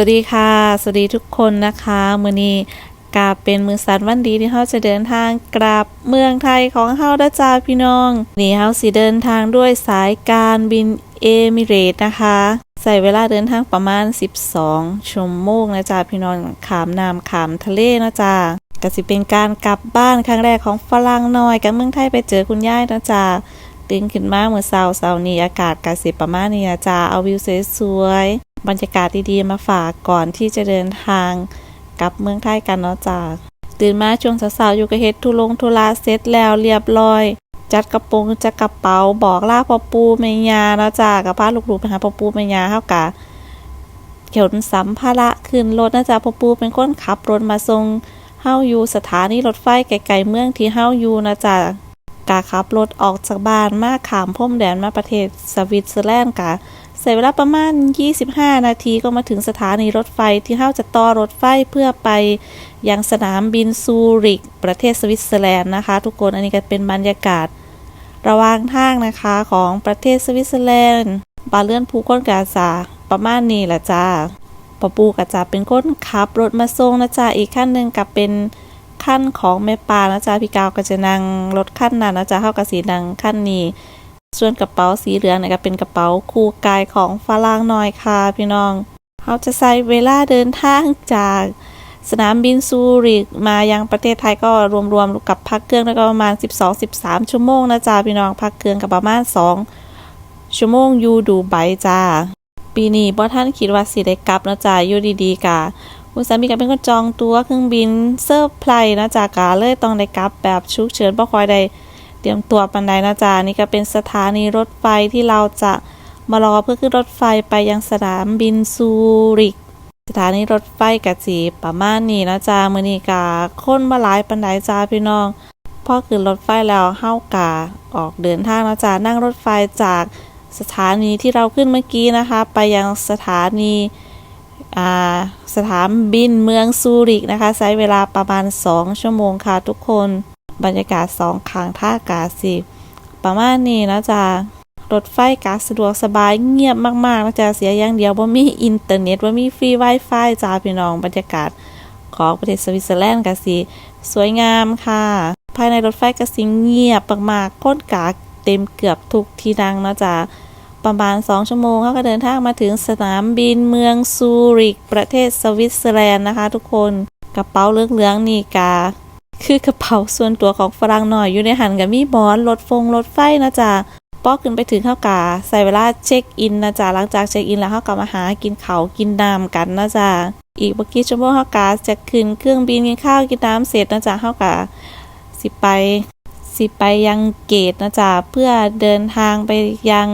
วัสดีค่ะ สวัสดีทุกคนนะคะมือนี้กาเป็นมือสันวันดีที่เขาจะเดินทางกลับเมืองไทยของเฮาด้จ้าพี่น้อง นี่เฮาสิเดินทางด้วยสายการบินเอมิเรตนะคะ ใส่เวลาเดินทางประมาณ 12 ชั่วโมงนะจ๊ะพี่น้องขามน้ำขามทะเลนะจ๊ะก็สิเป็นการกลับบ้านครั้งแรกของฝรั่งน้อยกับเมืองไทยไปเจอคุณย่ายนะจ๊ะตื่นขึ้นมาเมื่อเช้าเช้านี้อากาศกสิประมาณนี้นะจ๊ะเอาวิวสวย บรรยากาศดีๆมาฝากก่อนที่จะเดินทางกลับเมืองไทยกันเนาะจ๊ะตื่นมาช่วงเช้าๆอยู่กับเฮ็ดทุลงทุลาเสร็จแล้วเรียบร้อย จัดกระโปรงจัดกระเป๋าบอกลาพ่อปูแม่ยาเนาะจ้ากับพาลูกๆไปหาพ่อปูแม่ยาเฮากะเขียนสัมภาระขึ้นรถนะจ๊ะพ่อปูเป็นคนขับรถมาส่งเฮาอยู่สถานีรถไฟไกลๆเมืองที่เฮาอยู่นะจ๊ะกะขับรถออกจากบ้านมาขามพรมแดนมาประเทศสวิตเซอร์แลนด์กะ ใช้เวลาประมาณ 25 นาทีก็มาถึงสถานีรถไฟที่เฮาจะต่อรถไฟเพื่อไปยังสนามบินซูริก ประเทศสวิตเซอร์แลนด์นะคะ ทุกคนอันนี้ก็เป็นบรรยากาศ ระหว่างทางนะคะของประเทศสวิตเซอร์แลนด์บาเลื่อนภูก้นกาซาประมาณนี้แหละจ้าปะปูกะจะเป็นคนขับ รถมาส่งนะจ๊ะอีกขั้นหนึ่งกับเป็นขั้นของแม่ปานะจ๊ะพี่กาวก็จะนั่งรถขั้นนั้นนะจ๊ะเข้ากับสีนังขั้นนี้ ส่วนกระเป๋าสีเหลืองเนี่ยก็เป็นกระเป๋าคู่กายของฝรั่งน้อยค่ะพี่น้องเขาจะใช้เวลาเดินทางจากสนามบินซูริกมายังประเทศไทยก็รวมๆกับพักเครื่องแล้วก็ประมาณ 12-13 ชั่วโมงนะจ๊ะพี่น้องพักเครื่องกับประมาณ 2 ชั่วโมงอยู่ดูไบจ้า ปีนี้บ่ท่านคิดว่าสิได้กลับนะจ๊ะอยู่ดีๆกะคุณสามีก็เป็นคนจองตัวเครื่องบินเซอร์ไพรส์นะจ๊ะกะเลยต้องได้กลับแบบฉุกเฉินบ่คอยได้ เตรียมตัวปันใดนะจ๊ะนี่ก็เป็นสถานีรถไฟที่เราจะมารอเพื่อขึ้นรถไฟไปยังสนามบินซูริก สถานีรถไฟกะจีประมาณนี้นะจ๊ะมือนี้กะคนมาหลายปันไดจ้าพี่น้องพอขึ้นรถไฟแล้วเฮากะออกเดินทางนะจ๊ะนั่งรถไฟจากสถานีที่เราขึ้นเมื่อกี้นะคะ ไปยังสถานีสถานบินเมืองซูริกนะคะ ใช้เวลาประมาณ 2 ชั่วโมงค่ะทุกคน บรรยากาศสองข้างท่ากาสิประมาณนี้นะจ๊ะรถไฟกาสะดวกสบายเงียบมากๆนะจ๊ะเสียอย่างเดียวว่ามีอินเทอร์เน็ตว่ามีฟรี Wi-Fi จ้าพี่น้องบรรยากาศของประเทศสวิตเซอร์แลนด์กาสิสวยงามค่ะ ภายในรถไฟกาสิเงียบมากๆค้นกาเต็มเกือบทุกที่นั่งนะจ๊ะประมาณ 2 ชั่วโมงเขาก็เดินทางมาถึงสนามบินเมืองซูริก ประเทศสวิตเซอร์แลนด์นะคะ ทุกคนกระเป๋าเหลืองๆนี่กา คือกระเป๋าส่วนตัวของฝรั่งหน่อยอยู่ในหันกับมีบอนรถฟงรถไฟนะจ๊ะป้อขึ้นไปถึงเข้ากาใส่เวลาเช็คอินนะจ๊ะหลังจากเช็คอินแล้วเขากลับมาหากินเขากินน้ำกันนะจ๊ะอีกเมื่อกี้ชั่วโมงเขากาจะขึ้นเครื่องบินกินข้าวกินน้ำเสร็จนะจ๊ะเขากาสิไปสิไปยังเกตนะจ๊ะเพื่อเดินทางไปยัง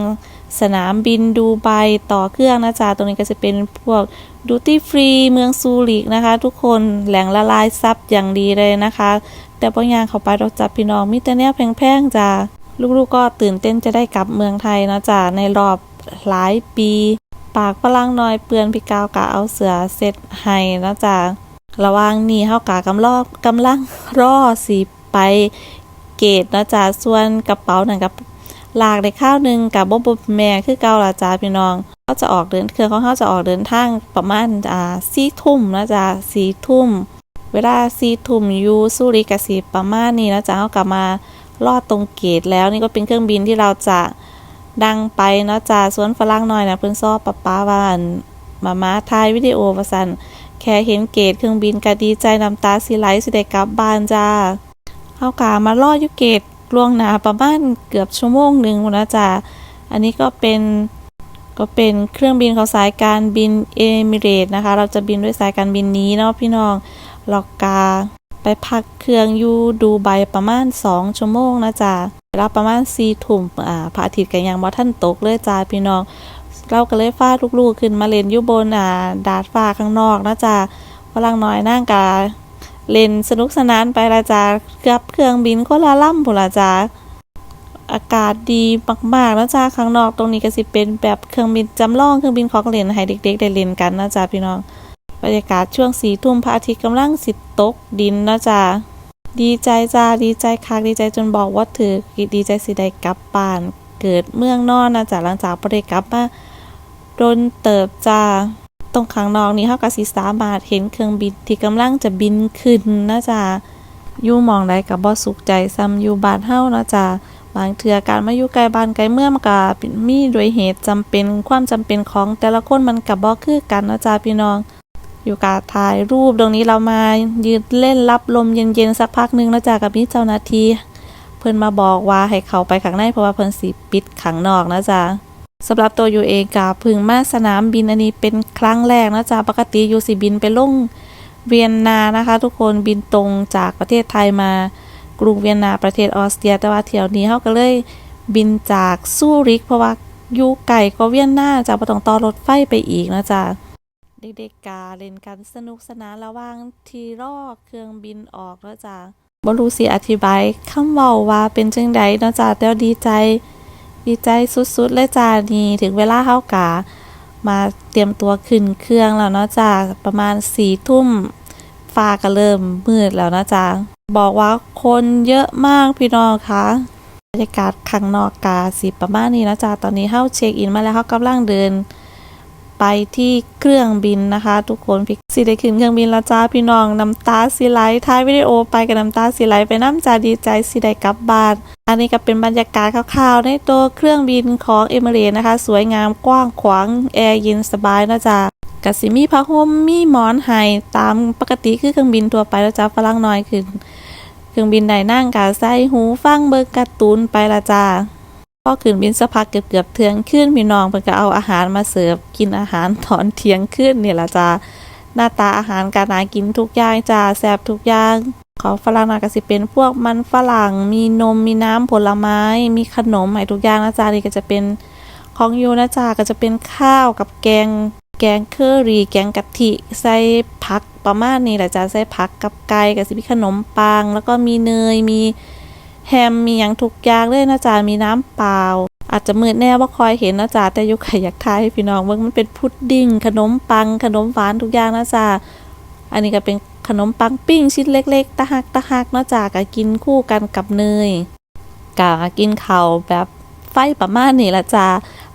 สนามบินดูไบต่อเครื่องนะจ๊ะตรงนี้ก็จะเป็นพวกดูตี้ฟรีเมืองซูริกนะคะ ทุกคนแหล่งละลายซับอย่างดีเลยนะคะ แต่พอยางเข้าไปเราจับพี่น้องมิแต่เนียแพงๆจ้ะลูกๆก็ตื่นเต้นจะได้กลับเมืองไทยนะจ๊ะในรอบหลายปี ปากพลังน้อยเปือนพี่กาวกะเอาเสือเซตให้นะจ๊ะระว่างนี้เฮากะกำลอบกำลังรอสิไปเกตนะจ๊ะส่วนกระเป๋านั่นกับ ลากได้ข้าวหนึ่งกับบบบแม่คือเก่าละจ้าพี่น้องเขาจะออกเดินเครื่องของเขาจะออกเดินทางประมาณอ่าสี่ทุ่มนะจ๊ะสี่ทุ่มเวลาสี่ทุ่มยูสุริกสีประมาณนี้นะจ๊ะเขากลับมาลอดตรงเกตแล้วนี่ก็เป็นเครื่องบินที่เราจะดังไปเนาะจ๊ะสวนฝรั่งหน้อยนะเพิ่อนซอบป้าป้าวันมามาถ่ายวิดีโอว่าซั่นแค่เห็นเกตเครื่องบินก็ดีใจน้ำตาสิไหลสิได้กลับบ้านจ้าเฮากะมารออยู่เกต ล่วงหน้าประมาณเกือบชั่วโมงหนึ่งนะจ๊ะอันนี้ก็เป็นก็เป็นเครื่องบินของสายการบินเอมิเรตนะคะ เราจะบินด้วยสายการบินนี้เนาะพี่น้องลอกกา ไปพักเครื่องอยู่ดูไบประมาณ 2 ชั่วโมงนะจ๊ะเวลาประมาณ4ทุ่มอ่าพระอาทิตย์ก็ยังบ่ท่านตกเลยจ้าพี่น้อง เราก็เลยฟาดลูกๆ ขึ้นมาเล่นอยู่บนอ่าดาดฟ้าข้างนอกนะจ๊ะพลังน้อยนั่งกา เล่นสนุกสนานไปละจ้ากือบเครื่องบินก็ละล่ำผุละจ้าอากาศดีมากๆนะจ้าข้างนอกตรงนี้ก็สิเป็นแบบเครื่องบินจำลองเครื่องบินของเล่นให้เด็ก ๆ ได้เล่นกันนะจ้าพี่น้อง บรรยากาศช่วงสีทุ่มพระอาทิตย์กำลังสิตกดินนะจ้าดีใจจ้าดีใจคักดีใจจนบอกว่าถือดีใจสิได้กลับบ้านเกิดเมืองนอนนะจ้าหลังจากบ่ได้กลับมาโดนเติบจ้า ตรงข้างนอกนี้เฮาก็สิสามารถเห็นเครื่องบินที่กำลังจะบินขึ้นนะจ๊ะอยู่มองใดก็บ่สุขใจซ้ำอยู่บ้านเฮานะจ๊ะบางเทื่อการมาอยู่ไกลบ้านไกลเมืองมันก็มีด้วยเหตุจำเป็นความจำเป็นของแต่ละคนมันก็บ่คือกันนะจ๊ะพี่น้อง อยู่กาถ่ายรูปตรงนี้เรามายืนเล่นรับลมเย็นๆสักพักนึงแล้วจ้ะกับพี่เจ้าหน้าที่เพิ่นมาบอกว่าให้เขาไปข้างในเพราะว่าเพิ่นสิปิดข้างนอกนะจ๊ะ สำหรับตัวอยู่เองกาพึงมาสนามบินอันนี้เป็นครั้งแรกนะจ๊ะปกติอยู่สิบินไปลงเวียนนานะคะ ทุกคนบินตรงจากประเทศไทยมากรุงเวียนนาประเทศออสเตรีย แต่ว่าเที่ยวนี้เขาก็เลยบินจากซูริก เพราะว่าอยู่ไก่ก็เวียนนาจากบ่ต้องต่อรถไฟไปอีกนะจ๊ะเด็กๆกาเล่นกันสนุกสนานระว่างที่รอเครื่องบินออกแล้วจ้ะบรูสิอธิบายคำเว้าว่าเป็นจังใดนะจ้ะแต่ว่าดีใจ ดีใจสุดๆเลยจ้านี่ถึงเวลาเข้ากามาเตรียมตัวขึ้นเครื่องแล้วเนาะจ้าประมาณสี่ทุ่มฟ้าก็เริ่มมืดแล้วนะจ้ะบอกว่าคนเยอะมากพี่น้องคะบรรยากาศข้างนอกกาสิประมาณนี้นะจ๊ะตอนนี้เข้าเช็คอินมาแล้วเขากำลังเดิน ไปที่เครื่องบินนะคะ ทุกคนพี่สิได้ขึ้นเครื่องบินแล้วจ้าพี่น้องน้ำตาสิไหลท้ายวิดีโอไปกับน้ำตาสิไหลไปน้ำจาดีใจสิได้กลับบ้านอันนี้ก็เป็นบรรยากาศคร่าวๆในตัวเครื่องบินของเอมิเรตนะคะ สวยงามกว้างขวางแอร์เย็นสบายนะจ๊ะกสิมีผ้าห่มมีหมอนให้ตามปกติคือเครื่องบินทั่วไปแล้วจ้าฝรั่งน้อยขึ้น เครื่องบินใดนั่งกาใส่หูฟังเบิกการ์ตูนไปละจ้า พอขึ้นบินสักพักเกือบเกือบๆเที่ยงขึ้นพี่น้องเพิ่นก็เอาอาหารมาเสิร์ฟกินอาหารตอนเที่ยงขึ้นนี่ล่ะจ้าหน้าตาอาหารการนากินทุกอย่างจ้าแซ่บทุกอย่างของฝรั่งน่ะก็สิเป็นพวกมันฝรั่งมีนมมีน้ำผลไม้ มีขนมให้ทุกอย่างนะจ้านี่ก็จะเป็นของยูนะจ้าก็จะเป็นข้าวกับแกง แกงเคอรี่แกงกะทิใส่ผักประมาณนี้แหละจ้าใส่ผักกับไก่กับสิมีขนมปัง แล้วก็มีเนยมี แฮมมีอย่างทุกอย่างเลยนะจ๊ะมีน้ำเปล่า อาจจะมืดแน่ว่าคอยเห็นนะจ๊ะแต่ยุคอยากทายให้พี่น้องเบิ่งมันเป็นพุดดิ้งขนมปัง ขนมหวานทุกอย่างนะจ๊ะอันนี้ก็เป็นขนมปังปิ้งชิ้นเล็ก ๆ ตะหักตะหักนะจ๊ะก็กินคู่กันกับเนยกะกินข้าวแบบไฟประมาณนี้ละจ้ะ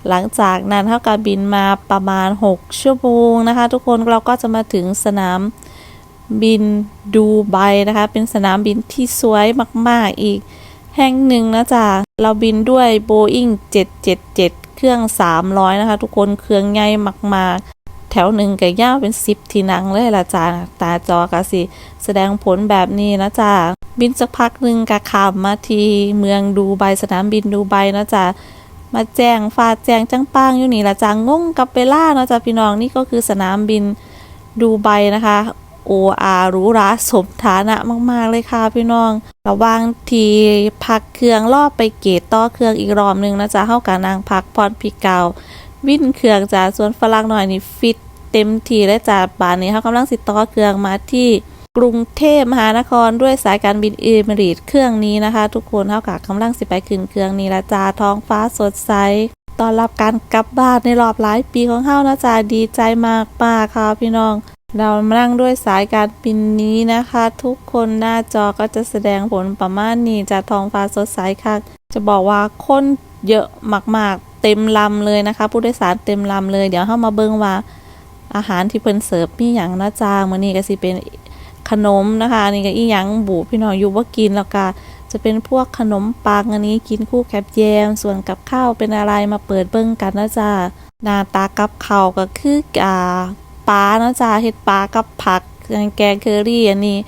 หลังจากนั้นเท่ากับบินมาประมาณ 6 ชั่วโมงนะคะ ทุกคนเราก็จะมาถึงสนามบินดูไบนะคะ เป็นสนามบินที่สวยมาก ๆ อีก แห่งหนึ่งนะจ๊ะเราบินด้วย Boeing 777 เครื่อง 300 นะคะ ทุกคนเครื่องใหญ่มาก ๆ แถวหนึ่งก็ยาวเป็น 10 ที่นั่งเลยละจ้ะตาจอก็สิ แสดงผลแบบนี้นะจ๊ะบินสักพักหนึ่งก็ขับมาที่เมืองดูไบสนามบินดูไบนะจ๊ะมาแจ้งฟาดแจ้งจังป้างอยู่นี่ละจ้างงกับเวลาเนาะจ้ะพี่น้องนี่ก็คือสนามบินดูไบนะคะ OR หรูหราสมฐานะมาก ๆ เลยค่ะพี่น้อง ระว่างทีพักเครื่องรอบไปเกตต่อเครื่องอีกรอบหนึงนะจ๊ะเฮากะนางพักพรพิกาววินเครื่องจ้ะส่วนฝรั่งหน่อยนี่ฟิตเต็มทีและจ้ะบานนี้เฮากำลังสิต่อเครื่องมาที่กรุงเทพมหานครด้วยสายการบินเอมิเรตส์เครื่องนี้นะคะ ทุกคนเฮากะกำลังสิไปขึ้นเครื่องนี้ละจ้าท้องฟ้าสดใสตอนรับการกลับบ้านในรอบหลายปีของเฮานะจ๊ะดีใจมากมากค่ะพี่น้อง เรามานั่งด้วยสายการบินนี้นะคะ ทุกคนหน้าจอก็จะแสดงผลประมาณนี้จากท้องฟ้าสดใสค่ะ จะบอกว่าคนเยอะมากๆ เต็มลำเลยนะคะ ผู้โดยสารเต็มลำเลย เดี๋ยวเข้ามาเบิ่งว่าอาหารที่เพิ่นเสิร์ฟมีหยังนะจ๊ะมื้อนี้ก็สิเป็นขนมนะคะอันนี้ก็อีหยังบูพี่น้องอยู่บ่ากินแล้วก็จะเป็นพวกขนมปังอันนี้กินคู่กับแยม ส่วนกับข้าวเป็นอะไรมาเปิดเบิ่งกันนะจ๊ะหน้าตากับข้าวก็คืออ่า ปลาเนาะจ้าเฮ็ดปลากับผักแกงเคอรี่อันนี้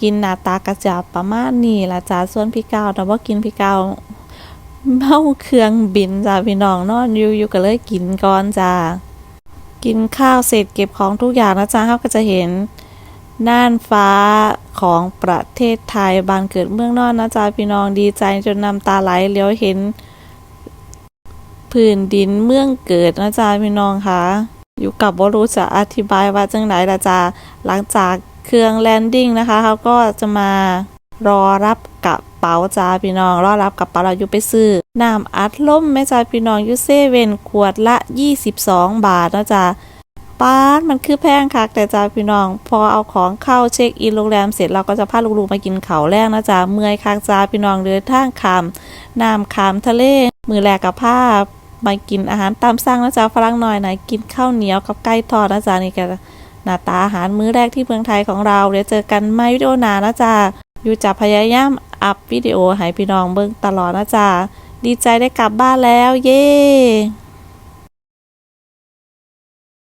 กินหน้าตากระจับประมาณนี้ละจ้าส่วนพี่เก้าแต่ว่ากินพี่เก้าเมาเครื่องบินจ้าพี่น้องนอนอยู่อยู่ก็เลยกินก่อนจ้ากินข้าวเสร็จเก็บของทุกอย่างนะจ้าเขาก็จะเห็นน่านฟ้าของประเทศไทยบานเกิดเมืองนอนนะจ้าพี่น้องดีใจจนน้ำตาไหลเลี้ยวเห็น พื้นดินเมืองเกิดนะจ๊ะพี่น้องคะ อยู่กับว่ารู้จะอธิบายว่าจังไหนละจ้าหลังจากเครื่องแลนดิ้งนะคะเขาก็จะมารอรับกระเป๋าจ้าพี่น้อง รอรับกระเป๋าเราอยู่ไปซื้อน้ำอัดลมแม่จ้าพี่น้องอยูเซเว่นขวดละ 22 บาทนะจ๊ะป้าดมันคือแพงคักแต่จ้าพี่น้อง พอเอาของเข้าเช็คอินโรงแรมเสร็จเราก็จะพาลูกๆมากินเขาแรกนะจ๊ะเมื่อยคักจ้าพี่น้องเดินทางขามน้ำขามทะเล มือแรกกับผ้า มากินอาหารตามสั่งนะจ๊ะฝรั่งหน่อยไหนกินข้าวเหนียวกับไก่ทอดนะจ๊ะนี่ก็หน้าตาอาหารมื้อแรกที่เมืองไทยของเราเดี๋ยวเจอกันไม่วิดีโอหนานะจ๊ะอยู่จะพยายามอัพวิดีโอให้พี่น้องเบิ่งตลอดนะจ๊ะดีใจได้กลับบ้านแล้ว เย้